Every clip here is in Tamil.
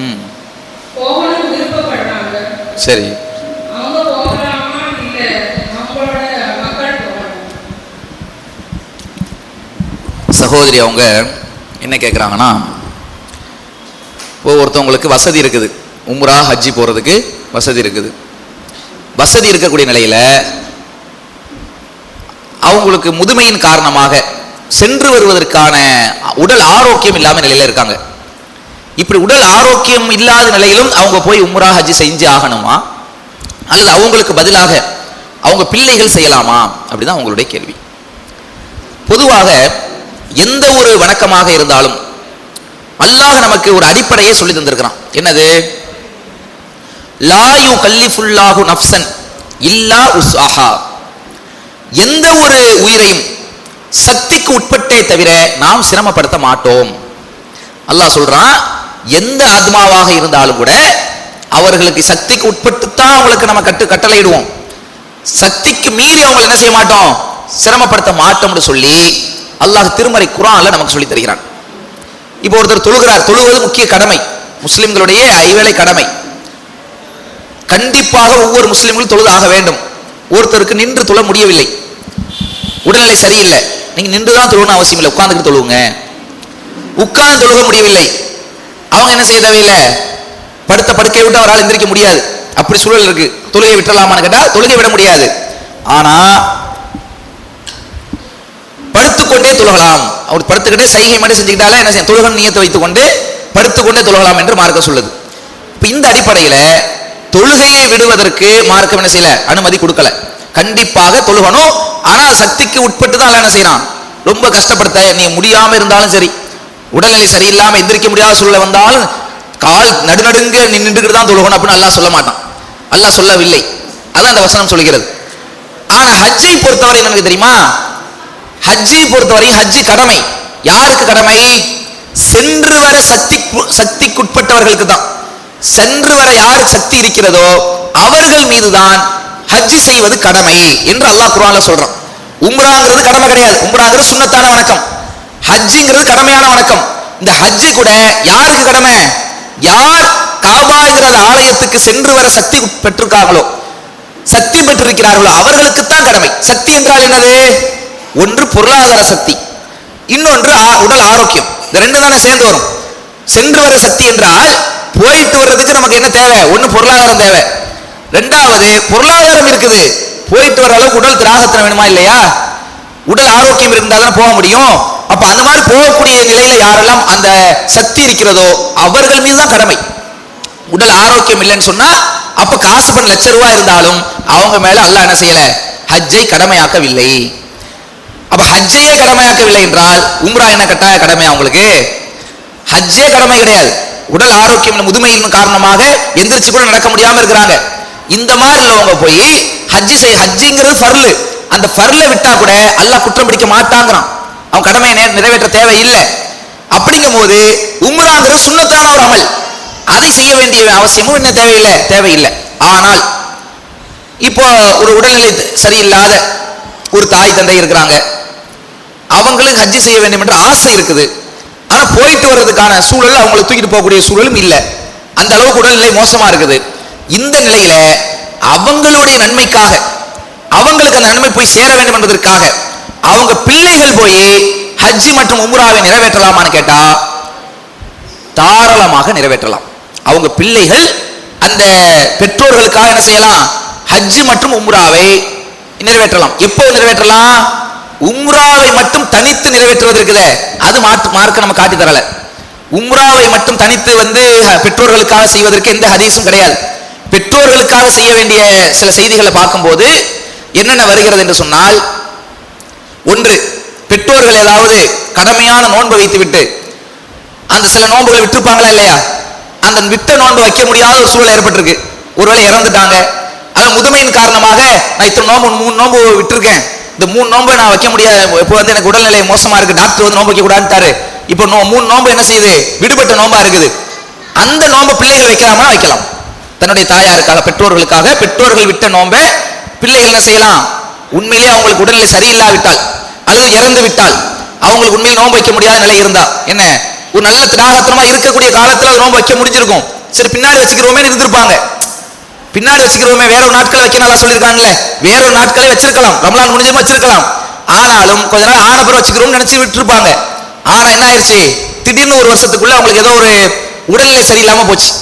ம். சரி. சகோதரி அவங்க என்ன கேட்குறாங்கன்னா இப்போ ஒருத்தவங்களுக்கு வசதி இருக்குது. உம்ரா ஹஜ்ஜி போகிறதுக்கு வசதி இருக்குது. வசதி இருக்கக்கூடிய நிலையில் அவங்களுக்கு முதுமையின் காரணமாக சென்று வருவதற்கான உடல் ஆரோக்கியம் இல்லாமல் நிலையில் இருக்காங்க. இப்படி உடல் ஆரோக்கியம் இல்லாத நிலையிலும் அவங்க போய் உம்ரா ஹஜ் செஞ்சு ஆகணுமா? அல்லது அவங்களுக்கு பதிலாக அவங்க பிள்ளைகள் செய்யலாமா? அப்படிதான் அவங்களுடைய கேள்வி. பொதுவாக எந்த ஒரு வணக்கமாக இருந்தாலும் அல்லாஹ் நமக்கு ஒரு அடிப்படையை சொல்லி தந்திருக்கிறான். என்னது? லாயு கல்லிஃபுல்லாஹு நஃப்சன் இல்லா உஸ்ஆஹா. எந்த ஒரு உயிரையும் சக்திக்கு உட்பட்டே தவிர நாம் சிரமப்படுத்த மாட்டோம். அல்லாஹ் சொல்றான் எந்த ஆத்மாவாக இருந்தாலும் கூட அவர்களுக்கு சக்திக்கு உட்பட்டு தான் அவங்களுக்கு நம்ம கட்டு கட்டளையிடுவோம். சக்திக்கு மீறி அவங்களை என்ன செய்ய மாட்டோம்? சிரமப்படுத்த மாட்டோம்னு சொல்லி அல்லாஹ் திருமறை குரான்ல நமக்கு சொல்லி தருகிறான். இப்போ ஒருத்தர் தொழுகிறார் தொழுவது முக்கிய கடமை முஸ்லிம்களுடைய ஐவேளை கடமை. கண்டிப்பாக ஒவ்வொரு முஸ்லிம்களும் தொழுது ஆக வேண்டும். ஒருத்தருக்கு நின்று தொழ முடியவில்லை. உடல்நிலை சரியில்லை. நீங்க நின்று தான் தொழணும் அவசியம் இல்லை. உட்கார்ந்துட்டு தொழுவுங்க. உட்கார்ந்து தொழுக முடியவில்லை. அவங்க என்ன செய்ய தேவையில்லை? படுத்த படுக்கையை விட்டு அவரால் எந்திரிக்க முடியாது. அப்படி சூழல் இருக்கு. தொழுகை விட்டலாமான்னு கேட்டால் தொழுகை விட முடியாது. ஆனா படுத்துக்கொண்டே தொழுகலாம். அவர் படுத்துக்கிட்டே சைகை மட்டும் செஞ்சுக்கிட்டாலே என்ன செய்யும்? தொழுகம் நியத்தை வைத்துக்கொண்டு படுத்துக்கொண்டே தொழுகலாம் என்று மார்க்கம் சொல்லுது. இப்ப இந்த அடிப்படையில் தொழுகையை விடுவதற்கு மார்க்கம் என்ன செய்யல? அனுமதி கொடுக்கல. கண்டிப்பாக தொழுகணும் ஆனால் சக்திக்கு உட்பட்டு தான் அல்லாஹ் என்ன செய்யறான்? ரொம்ப கஷ்டப்படுத்த. நீ முடியாம இருந்தாலும் சரி. உடல்நிலை சரியில்லாம எந்திரிக்க முடியாத சூழ்நிலை வந்தாலும் கால் நடுநடுங்க நீ நின்றுக்கிட்டு தான் தொழுகணும் அப்படின்னு அல்லாஹ் சொல்ல மாட்டான். அல்லாஹ் சொல்லவில்லை. அதான் அந்த வசனம் சொல்கிறது ஆனா ஹஜ்ஜை பொறுத்தவரை எனக்கு தெரியுமா? ஹஜ்ஜை பொறுத்தவரை ஹஜ்ஜி கடமை. யாருக்கு கடமை? சென்று வர சக்தி சக்திக்குட்பட்டவர்களுக்கு தான் சென்று வர யாருக்கு சக்தி இருக்கிறதோ அவர்கள் மீதுதான் ஹஜ்ஜி செய்வது கடமை என்று அல்லாஹ் குரான்ல சொல்றான். உம்ராங்கிறது கடமை கிடையாது. உம்ராங்கிறது சுன்னத்தான வணக்கம். ஹஜ்ஜிங்கிறது கடமையான வணக்கம். இந்த ஹஜ்ஜி கூட யாருக்கு கடமை? யார் காபாங்கிற ஆலயத்துக்கு சென்று வர சக்தி பெற்றிருக்காங்களோ சக்தி பெற்றிருக்கிறார்களோ அவர்களுக்கு தான் கடமை. சக்தி என்றால் என்னது? ஒன்று பொருளாதார சக்தி இன்னொன்று ஆ- உடல் ஆரோக்கியம். இந்த ரெண்டு தானே சேர்ந்து வரும். சென்று வர சக்தி என்றால் போயிட்டு வர்றதுக்கு நமக்கு என்ன தேவை? ஒன்று பொருளாதாரம் தேவை. ரெண்டாவது பொருளாதாரம் இருக்குது. போயிட்டு வர அளவுக்கு உடல் திராகத்தனம் வேணுமா இல்லையா? உடல் ஆரோக்கியம் இருந்தால் தான் போக முடியும். அப்ப அந்த மாதிரி போகக்கூடிய நிலையில யாரெல்லாம் அந்த சக்தி இருக்கிறதோ அவர்கள் மீது தான் கடமை. உடல் ஆரோக்கியம் இல்லைன்னு சொன்னா அப்ப காசு பண்ண லட்ச ரூபாய் இருந்தாலும் அவங்க மேல அல்லாஹ் என்ன செய்யல? ஹஜ்ஜை கடமையாக்கவில்லை. அப்ப ஹஜ்ஜையே கடமையாக்கவில்லை என்றால் உம்ரா என்ன கட்டாய கடமை அவங்களுக்கு ஹஜ்ஜே கடமை கிடையாது. உடல் ஆரோக்கியம் முதுமையின் காரணமாக எந்திரிச்சு கூட நடக்க முடியாம இருக்கிறாங்க. இந்த மாதிரி உள்ளவங்க போய் ஹஜ்ஜி செய் ஹஜ்ஜிங்கிறது ஃபர்லு. அந்த ஃபர்ல விட்டா கூட அல்லாஹ் குற்றம் பிடிக்க மாட்டாங்கிறான். அவன் கடமையை நே- நிறைவேற்ற தேவையில்லை. அப்படிங்கும் போது உம்ராங்கிறது சுண்ணத்தான ஒரு அமல். அதை செய்ய வேண்டிய அவசியமும் என்ன தேவையில்லை? தேவையில்லை. ஆனால் இப்போ ஒரு உடல்நிலை சரியில்லாத ஒரு தாய் தந்தை இருக்கிறாங்க. அவங்களுக்கு ஹஜ்ஜி செய்ய வேண்டும் என்ற ஆசை இருக்குது. ஆனால் போயிட்டு வர்றதுக்கான சூழல் அவங்களை தூக்கிட்டு போகக்கூடிய சூழலும் இல்லை. அந்த அளவுக்கு உடல்நிலை மோசமாக இருக்குது. இந்த நிலையில அவங்களுடைய நன்மைக்காக அவங்களுக்கு அந்த நன்மை போய் சேர வேண்டும் என்பதற்காக அவங்க பிள்ளைகள் போய் ஹஜ்ஜி மற்றும் உம்ராவை நிறைவேற்றலாமான்னு கேட்டா தாராளமாக நிறைவேற்றலாம். அவங்க பிள்ளைகள் அந்த பெற்றோர்களுக்காக என்ன செய்யலாம்? ஹஜ்ஜி மற்றும் உம்ராவை நிறைவேற்றலாம். எப்போ நிறைவேற்றலாம்? உம்ராவை மட்டும் தனித்து நிறைவேற்றுவது அது மாற்று மார்க்க நம்ம காட்டி தரல. உம்ராவை மட்டும் தனித்து வந்து பெற்றோர்களுக்காக செய்வதற்கு எந்த ஹதீஸும் கிடையாது. பெற்றோர்களுக்காக செய்ய வேண்டிய சில செய்திகளை பார்க்கும்போது என்னென்ன வருகிறது என்று சொன்னால் ஒன்று பெற்றோர்கள் ஏதாவது கடமையான நோன்பை வைத்துவிட்டு அந்த சில நோன்புகளை விட்டுருப்பாங்களா இல்லையா? அந்த விட்ட நோன்பு வைக்க முடியாத ஒரு சூழல் ஏற்பட்டிருக்கு. ஒருவேளை இறந்துட்டாங்க. அது முதுமையின் காரணமாக நான் இத்தனை நோன்பு மூணு நோன்பு விட்டுருக்கேன். இந்த மூணு நோன்பை நான் வைக்க முடியாது இப்போ வந்து எனக்கு உடல்நிலை மோசமா இருக்கு டாக்டர் வந்து நோன்பு வைக்க இப்போ நோ மூணு நோன்பு என்ன செய்யுது? விடுபட்ட நோன்பா இருக்குது. அந்த நோன்பை பிள்ளைகள் வைக்கலாமா வைக்கலாம். தன்னுடைய தாயாருக்காக பெற்றோர்களுக்காக பெற்றோர்கள் விட்ட நோம்பை பிள்ளைகள் என்ன செய்யலாம்? உண்மையிலே அவங்களுக்கு உடல்நிலை சரியில்லாவிட்டால் அல்லது இறந்து விட்டால் அவங்களுக்கு உண்மையில் நோன்பு வைக்க முடியாத நிலை இருந்தா என்ன? ஒரு நல்ல திராகத்தனமா இருக்கக்கூடிய காலத்துல அது நோன்பு வைக்க முடிஞ்சிருக்கும். சரி பின்னாடி வச்சுக்கிறோமே இருந்திருப்பாங்க. பின்னாடி வச்சுக்கிறோமே வேற ஒரு நாட்கள் வைக்கணும் நல்லா சொல்லியிருக்காங்கல்ல. வேற ஒரு நாட்களே வச்சிருக்கலாம். ரமலான் முடிஞ்சும் வச்சிருக்கலாம். ஆனாலும் கொஞ்ச நாள் ஆன பிறகு வச்சுக்கிறோம்னு நினைச்சு விட்டுருப்பாங்க. ஆனா என்ன ஆயிடுச்சு திடீர்னு ஒரு வருஷத்துக்குள்ள அவங்களுக்கு ஏதோ ஒரு உடல்நிலை சரியில்லாம போச்சு.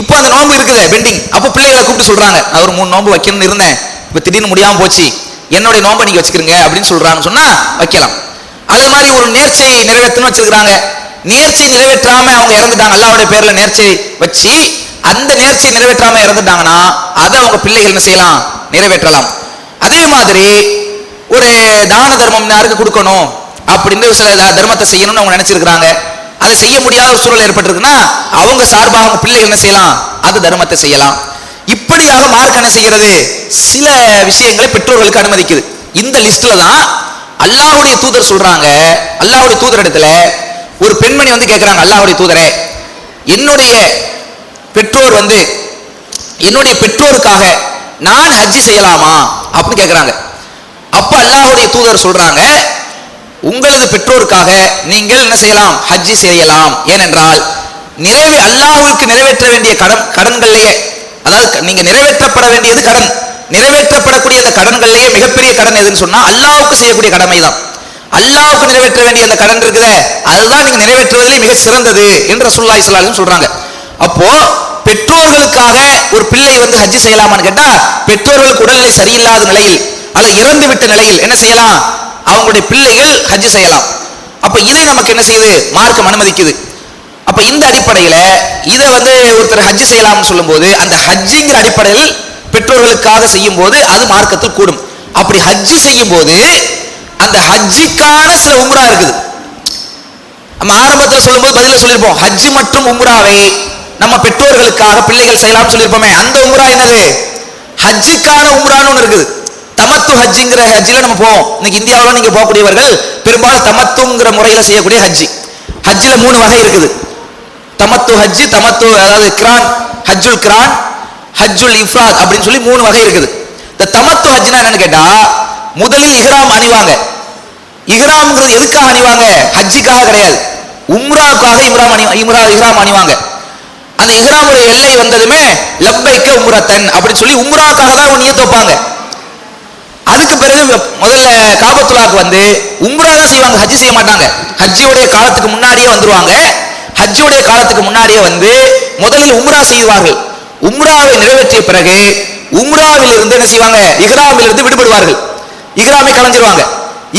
இப்போ அந்த நோன்பு இருக்குது பெண்டிங் அப்போ பிள்ளைகளை கூப்பிட்டு சொல்றாங்க நான் ஒரு மூணு நோன்பு வைக்கணும்னு இருந்தேன். இப்போ திடீர்னு முடியாமல் போச்சு. என்னுடைய நோன்பை நீங்க வச்சுக்கிறீங்க அப்படின்னு சொல்றாங்கன்னு சொன்னா வைக்கலாம். அதே மாதிரி ஒரு நேர்ச்சி நிறைவேற்றணும் வச்சிருக்கிறாங்க நேர்ச்சி நிறைவேற்றாம அவங்க இறந்துட்டாங்க. அல்லாவுடைய பேர்ல நேர்ச்சி வச்சு அந்த நேர்ச்சி நிறைவேற்றாம இறந்துட்டாங்கன்னா அதை அவங்க பிள்ளைகள் என்ன செய்யலாம்? நிறைவேற்றலாம். அதே மாதிரி ஒரு தான தர்மம் யாருக்கு கொடுக்கணும்? அப்படின்னு சில தர்மத்தை செய்யணும்னு அவங்க நினைச்சிருக்கிறாங்க. அதை செய்ய முடியாத ஒரு சூழல் ஏற்பட்டிருக்குன்னா அவங்க சார்பாக அவங்க பிள்ளைகள் என்ன செய்யலாம்? அது தர்மத்தை செய்யலாம். இப்படியாக மார்க் என்ன செய்கிறது? சில விஷயங்களை பெற்றோர்களுக்கு அனுமதிக்குது. இந்த லிஸ்ட்ல தான் அல்லாஹுடைய தூதர் சொல்றாங்க. அல்லாஹுடைய தூதர் இடத்துல ஒரு பெண்மணி வந்து கேட்கிறாங்க அல்லாஹ்வுடைய தூதரே என்னுடைய பெற்றோர் வந்து என்னுடைய பெற்றோருக்காக நான் ஹஜ்ஜி செய்யலாமா? அப்படின்னு கேட்குறாங்க அப்ப அல்லாஹுடைய தூதர் சொல்றாங்க உங்களது பெற்றோருக்காக நீங்கள் என்ன செய்யலாம்? ஹஜ்ஜி செய்யலாம். ஏனென்றால் நிறைவே அல்லாஹுக்கு நிறைவேற்ற வேண்டிய கடன் கடன்கள்லேயே அதாவது நீங்க நிறைவேற்றப்பட வேண்டியது கடன். நிறைவேற்றப்படக்கூடிய அந்த கடன்கள்லயே மிகப்பெரிய கடன் எதுன்னு சொன்னா அல்லாவுக்கு செய்யக்கூடிய கடமை தான். அல்லாஹ்வுக்கு நிறைவேற்ற வேண்டிய அந்த கடன் இருக்குதே அதுதான் நீங்க நிறைவேற்றுவதிலே மிக சிறந்தது என்று ரசூலுல்லாஹி ஸல்லல்லாஹு சொல்றாங்க. அப்போ பெற்றோர்களுக்காக ஒரு பிள்ளை வந்து ஹஜ்ஜி செய்யலாமான்னு கேட்டா பெற்றோர்களுக்கு உடல்நிலை சரியில்லாத நிலையில் அல்ல இறந்து விட்ட நிலையில் என்ன செய்யலாம்? அவங்களுடைய பிள்ளைகள் ஹஜ்ஜி செய்யலாம். அப்ப இதை நமக்கு என்ன செய்யுது? மார்க்கம் அனுமதிக்குது. அப்ப இந்த அடிப்படையில இதை வந்து ஒருத்தர் ஹஜ்ஜி செய்யலாம்னு சொல்லும்போது அந்த ஹஜ்ஜிங்கிற அடிப்படையில் பெற்றோர்களுக்காக செய்யும் போது அது மார்க்கத்தில் கூடும். அப்படி ஹஜ் செய்யும் போது அந்த ஹஜ்ஜிக்கான சில உம்ரா இருக்குது. நம்ம ஆரம்பத்துல சொல்லும்போது பதில சொல்லியிருப்போம். ஹஜ் மற்றும் உம்ராவை நம்ம பெற்றோர்களுக்காக பிள்ளைகள் செய்யலாம்னு சொல்லியிருப்போமே. அந்த உம்ரா என்னது? ஹஜ்ஜுக்கான உம்ரான்னு ஒன்று இருக்குது. தமத்து ஹஜ்ஜிங்கிற ஹஜ்ஜில் நம்ம போவோம். இன்னைக்கு இந்தியாவில் நீங்க போகக்கூடியவர்கள் பெரும்பாலும் தமத்துங்கிற முறையில செய்யக்கூடிய ஹஜ்ஜி. ஹஜ்ஜில் மூணு வகை இருக்குது. தமத்து ஹஜ்ஜி தமத்து அதாவது கிரான் ஹஜ்ஜுல் கிரான் ஹஜ்ஜுல் இஃப்ராத் அப்படின்னு சொல்லி மூணு வகை இருக்குது. இந்த தமத்து ஹஜ்னா என்னன்னு கேட்டா முதலில் இஹ்ராம் அணிவாங்க. இஹ்ராம்ங்கிறது எதுக்காக அணிவாங்க? ஹஜ்ஜிக்காக கிடையாது. உம்ராவுக்காக இம்ராம் அணி இம்ரா இஹ்ராம் அணிவாங்க. அந்த இஹ்ராமுடைய எல்லை வந்ததுமே லப்பைக்க உம்ரத்தன் அப்படின்னு சொல்லி உம்ராவுக்காக தான் அவங்க நியத்து வைப்பாங்க. அதுக்கு பிறகு முதல்ல காபத்துலாக்கு வந்து உம்ரா தான் செய்வாங்க ஹஜ்ஜி செய்ய மாட்டாங்க. ஹஜ்ஜியுடைய காலத்துக்கு முன்னாடியே வந்துருவாங்க. ஹஜ்ஜியுடைய காலத்துக்கு முன்னாடியே வந்து முதலில் உம்ரா செய்வார்கள். உம்ராவை நிறைவேற்றிய பிறகு உம்ராவில் இருந்து என்ன செய்வாங்க? இஹ்ராமில் இருந்து விடுபடுவார்கள். இஹ்ராமை கலைஞ்சிருவாங்க.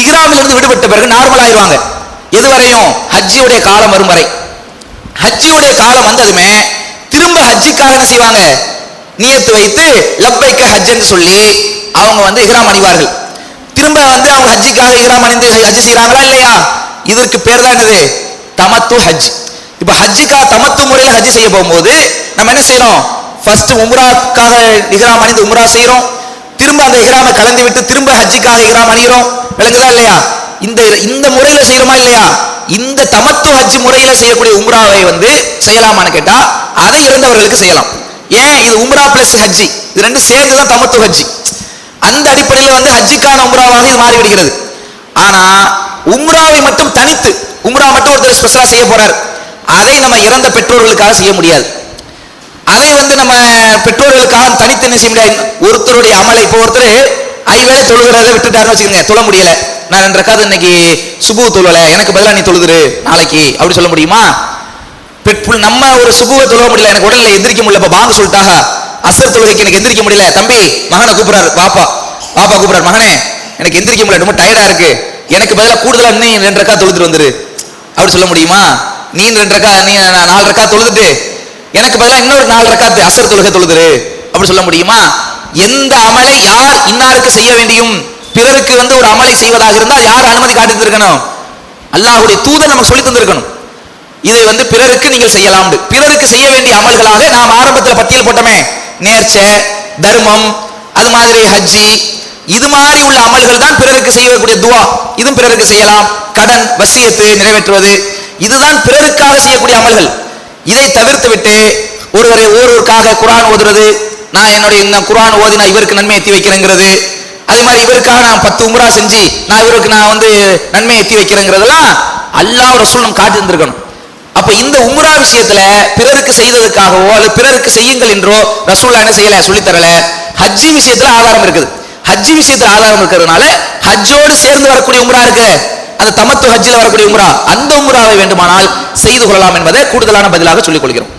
இஹ்ராமில் இருந்து விடுபட்ட பிறகு நார்மல் ஆயிடுவாங்க எது வரையும் ஹஜ்ஜியுடைய காலம் வரும் வரை. ஹஜ்ஜியுடைய காலம் வந்ததுமே திரும்ப ஹஜ்ஜிக்காக என்ன செய்வாங்க? நியத்து வைத்து லப்பைக்க ஹஜ் என்று சொல்லி அவங்க வந்து இஹ்ராம் அணிவார்கள் திரும்ப வந்து அவங்க ஹஜ்ஜிக்காக இஹ்ராம் அணிந்து ஹஜ் செய்றாங்களா இல்லையா? இதற்கு பேர் தான் என்னது? தமத்து ஹஜ். இப்ப ஹஜ்ஜிக்காக தமத்து முறையில் ஹஜ் செய்ய போகும்போது நம்ம என்ன செய்யறோம் ஃபர்ஸ்ட் உம்ராக்காக இஹ்ராம் அணிந்து உம்ரா செய்யறோம் திரும்ப அந்த இஹ்ராமை கலந்து விட்டு திரும்ப ஹஜ்ஜிக்காக இஹ்ராம் அணிகிறோம் விளங்குதா இல்லையா? இந்த இந்த முறையில செய்யறோமா இல்லையா? இந்த தமத்து ஹஜ் முறையில செய்யக்கூடிய உம்ராவை வந்து செய்யலாமான்னு கேட்டா அதை இறந்தவர்களுக்கு செய்யலாம். ஏன்? இது உம்ரா பிளஸ் ஹஜ்ஜி. இது ரெண்டும் சேர்ந்து தான் தமத்து ஹஜ்ஜி. அந்த அடிப்படையில் வந்து ஹஜ்ஜிக்கான உம்ராவாக இது மாறிவிடுகிறது ஆனால் ஆனா உம்ராவை மட்டும் தனித்து உம்ரா மட்டும் ஒருத்தர் ஸ்பெஷலாக செய்ய போறார். அதை நம்ம இறந்த பெற்றோர்களுக்காக செய்ய முடியாது. அதை வந்து நம்ம பெற்றோர்களுக்காக தனித்து என்ன செய்ய முடியாது? ஒருத்தருடைய அமலை இப்போ ஒருத்தர் ஐவேளை தொழுகிறத விட்டுட்டாருன்னு வச்சுக்கோங்க தொழ முடியல. நான் ரெண்டு இன்னைக்கு சுபு தொழல எனக்கு பதிலாக நீ தொழுதுரு நாளைக்கு அப்படி சொல்ல முடியுமா? பெட்புல் நம்ம ஒரு சுபுவை தொழ முடியல எனக்கு உடல்ல எந்திரிக்க முடியல இப்போ பாங்க சொல்லிட்டாக? அசர் தொழுகைக்கு எனக்கு எந்திரிக்க முடியல. தம்பி மகனை கூப்பிடுறாரு. பாப்பா. பாப்பா கூப்பிடுறாரு. மகனே எனக்கு எந்திரிக்க முடியல. ரொம்ப டயர்டா இருக்கு. எனக்கு பதிலாக கூடுதலா நீ ரெண்டு ரக்கா தொழுதுட்டு வந்துரு. அப்படி சொல்ல முடியுமா? நீ ரெண்டு ரக்கா நீ நாலு ரக்கா தொழுதுட்டு. எனக்கு பதிலாக இன்னொரு நாலு ரக்காத்து அசர் தொழுகை தொழுதுரு. அப்படி சொல்ல முடியுமா? எந்த அமலை யார் இன்னாருக்கு செய்ய வேண்டியும் பிறருக்கு வந்து ஒரு அமலை செய்வதாக இருந்தால் யார் அனுமதி காட்டி தந்திருக்கணும் அல்லாஹ்வுடைய தூதர் நமக்கு சொல்லி தந்திருக்கணும். இதை வந்து பிறருக்கு நீங்கள் செய்யலாம். பிறருக்கு செய்ய வேண்டிய அமல்களாக நாம் ஆரம்பத்தில் பட்டியல் போட்டோமே. நேர்ச்சை தர்மம் அது மாதிரி ஹஜ்ஜி இது மாதிரி உள்ள அமல்கள் தான் பிறருக்கு செய்யக்கூடிய துவா. இதுவும் பிறருக்கு செய்யலாம். கடன் வசியத்து நிறைவேற்றுவது இதுதான் பிறருக்காக செய்யக்கூடிய அமல்கள். இதை தவிர்த்து விட்டு ஒருவரை ஒருவருக்காக குரான் ஓதுறது நான் என்னுடைய இந்த குரான் ஓதி நான் இவருக்கு நன்மை எத்தி வைக்கிறேங்கிறது அதே மாதிரி இவருக்காக நான் பத்து உமரா செஞ்சு நான் இவருக்கு நான் வந்து நன்மை எத்தி வைக்கிறேங்கிறதெல்லாம் அல்லாஹ் ரசூல் நம்ம காட்டி இருந்திருக்கணும் அப்ப இந்த உம்ரா விஷயத்துல பிறருக்கு செய்ததுக்காகவோ அல்லது பிறருக்கு செய்யுங்கள் என்றோ ரசூல்லா என்ன செய்யல? சொல்லித்தரல ஹஜ்ஜி விஷயத்துல ஆதாரம் இருக்குது. ஹஜ்ஜி விஷயத்துல ஆதாரம் இருக்கிறதுனால ஹஜ்ஜோடு சேர்ந்து வரக்கூடிய உம்ரா இருக்கு. அந்த தமத்து ஹஜ்ஜில் வரக்கூடிய உம்ரா. அந்த உம்ராவை வேண்டுமானால் செய்து கொள்ளலாம் என்பதை கூடுதலான பதிலாக சொல்லிக் கொள்கிறோம்.